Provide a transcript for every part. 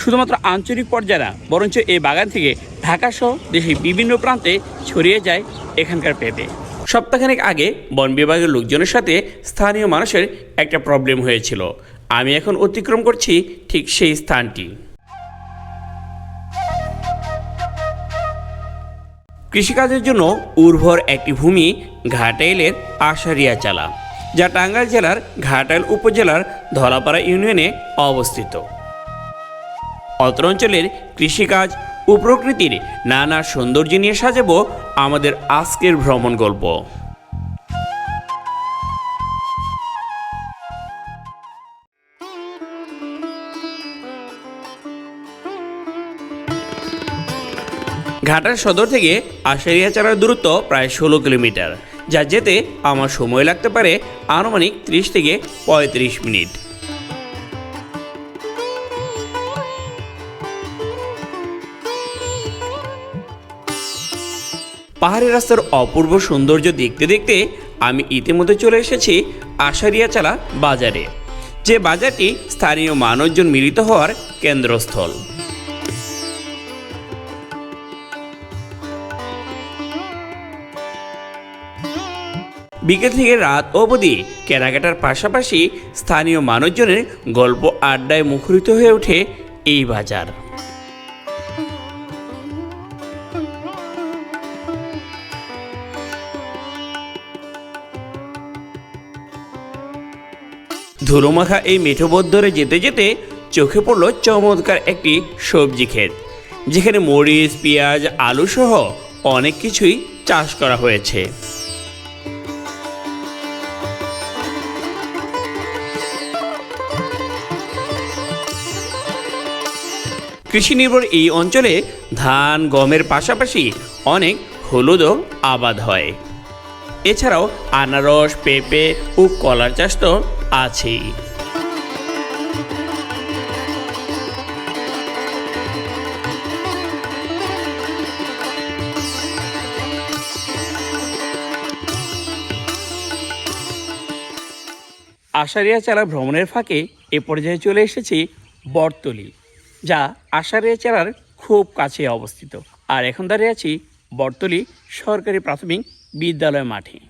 শুধুমাত্র আঞ্চলিক পর্যায়ে না বরঞ্চ এই বাগান থেকে ঢাকা সহ দেশের বিভিন্ন প্রান্তে ছড়িয়ে যায় এখানকার পেঁপে। সপ্তাহখানেক আগে বন বিভাগের লোকজনের সাথে স্থানীয় মানুষের একটা প্রবলেম হয়েছিল। আমি এখন অতিক্রম করছি ঠিক সেই স্থানটি। কৃষিকাজের জন্য উর্বর একটি ভূমি ঘাটাইলের আশারিয়া চালা, যা টাঙ্গাইল জেলার ঘাটাইল উপজেলার ধলাপাড়া ইউনিয়নে অবস্থিত। অত্র অঞ্চলের কৃষিকাজ ও প্রকৃতির নানা সৌন্দর্য নিয়ে সাজাবো আমাদের আজকের ভ্রমণ গল্প। ঘাটার সদর থেকে আশারিয়া চালার দূরত্ব প্রায় ষোলো কিলোমিটার, যা যেতে আমার সময় লাগতে পারে আনুমানিক ত্রিশ থেকে পঁয়ত্রিশ মিনিট। পাহাড়ি রাস্তার অপূর্ব সৌন্দর্য দেখতে দেখতে আমি ইতিমধ্যে চলে এসেছি আশারিয়াচালা বাজারে, যে বাজারটি স্থানীয় মানুষজন মিলিত হওয়ার কেন্দ্রস্থল। বিকেল থেকে রাত অবধি কেনাকাটার পাশাপাশি স্থানীয় মানুষজনের গল্প আড্ডায় মুখরিত হয়ে ওঠে এই বাজার। ধুলোমাখা এই মেঠোপথ ধরে যেতে যেতে চোখে পড়ল চমৎকার একটি সবজি ক্ষেত, যেখানে মরিচ, পেঁয়াজ, আলু সহ অনেক কিছুই চাষ করা হয়েছে। কৃষি নির্ভর এই অঞ্চলে ধান, গমের পাশাপাশি অনেক হলুদও আবাদ হয়। এছাড়াও আনারস, পেঁপে ও কলার চাষ তো আছেই। আষাঢ়িয়া চালা ভ্রমণের ফাঁকে এ পর্যায়ে চলে এসেছি বটতলি, যা আষাঢ়িয়া চালার খুব কাছে অবস্থিত। আর এখন দাঁড়িয়ে আছি বটতলি সরকারি প্রাথমিক বিদ্যালয় মাঠে।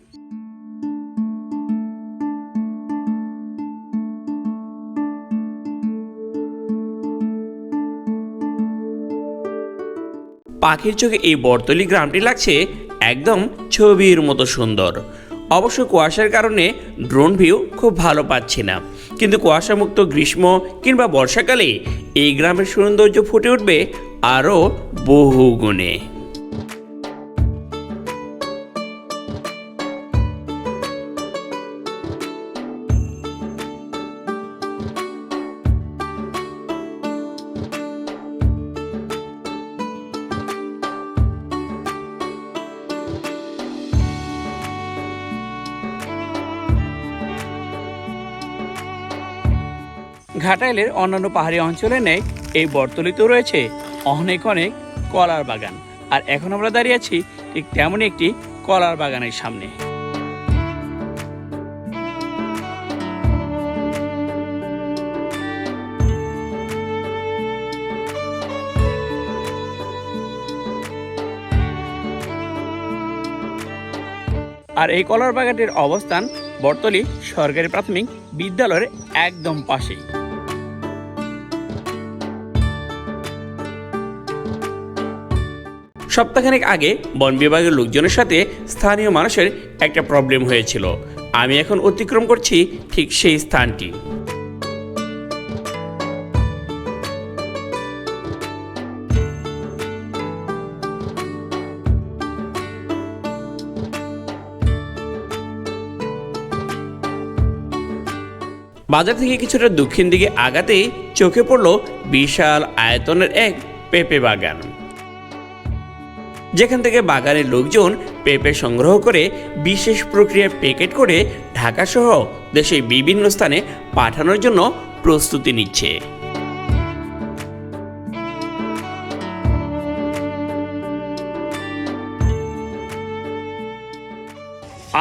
পাখির চোখে এই বর্তলি গ্রামটি লাগছে একদম ছবির মতো সুন্দর। অবশ্য কুয়াশার কারণে ড্রোন ভিউ খুব ভালো পাচ্ছি না। কিন্তু কুয়াশামুক্ত গ্রীষ্ম কিংবা বর্ষাকালে এই গ্রামের সৌন্দর্য ফুটে উঠবে আরও বহু গুণে ঘাটাইলের অন্যান্য পাহাড়ি অঞ্চলে নেই, এই বর্তলিতেও রয়েছে অনেক অনেক কলার বাগান। আর এখন আমরা দাঁড়িয়ে আছি ঠিক তেমনই একটি কলার বাগানের সামনে। আর এই কলার বাগানটির অবস্থান বর্তলি সরকারি প্রাথমিক বিদ্যালয়ের একদম পাশেই। সপ্তাহখানেক আগে বন বিভাগের লোকজনের সাথে স্থানীয় মানুষের একটা প্রবলেম হয়েছিল। আমি এখন অতিক্রম করছি ঠিক সেই স্থানটি। বাজার থেকে কিছুটা দক্ষিণ দিকে আগাতেই চোখে পড়ল বিশাল আয়তনের এক পেঁপে বাগান। যেখান থেকে বাগানের লোকজন পেঁপে সংগ্রহ করে বিশেষ প্রক্রিয়ায় প্যাকেট করে ঢাকা সহ দেশের বিভিন্ন স্থানে পাঠানোর জন্য প্রস্তুতি নিচ্ছে।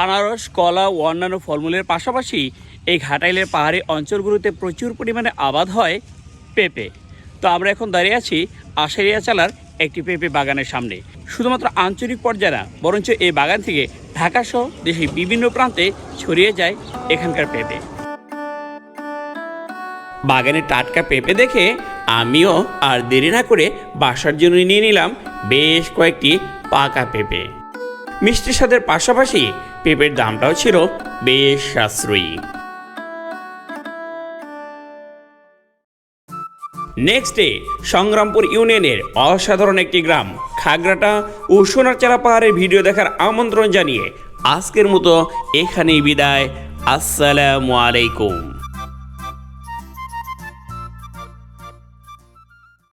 আনারস, কলা ও অন্যান্য ফলমূলের পাশাপাশি এই ঘাটাইলের পাহাড়ি অঞ্চলগুলোতে প্রচুর পরিমাণে আবাদ হয় পেঁপে। তো আমরা এখন দাঁড়িয়ে আছি আশারিয়া চালার একটি পেঁপে বাগানের সামনে। শুধুমাত্র আঞ্চলিক পর্যায়ে না বরঞ্চ এই বাগান থেকে ঢাকা সহ দেশের বিভিন্ন প্রান্তে ছড়িয়ে যায় এখানকার পেঁপে। বাগানে টাটকা পেঁপে দেখে আমিও আর দেরি না করে বাসার জন্য নিয়ে নিলাম বেশ কয়েকটি পাকা পেঁপে। মিষ্টি স্বাদের পাশাপাশি পেঁপের দামটাও ছিল বেশ সাশ্রয়ী। নেক্সট ডে সংগ্রামপুর ইউনিয়নের অসাধারণ একটি গ্রাম, খাগড়াটা ও সোনারচারা পাহাড়ের ভিডিও দেখার আমন্ত্রণ জানিয়ে আজকের মতো এখানেই বিদায়। আসসালামু আলাইকুম।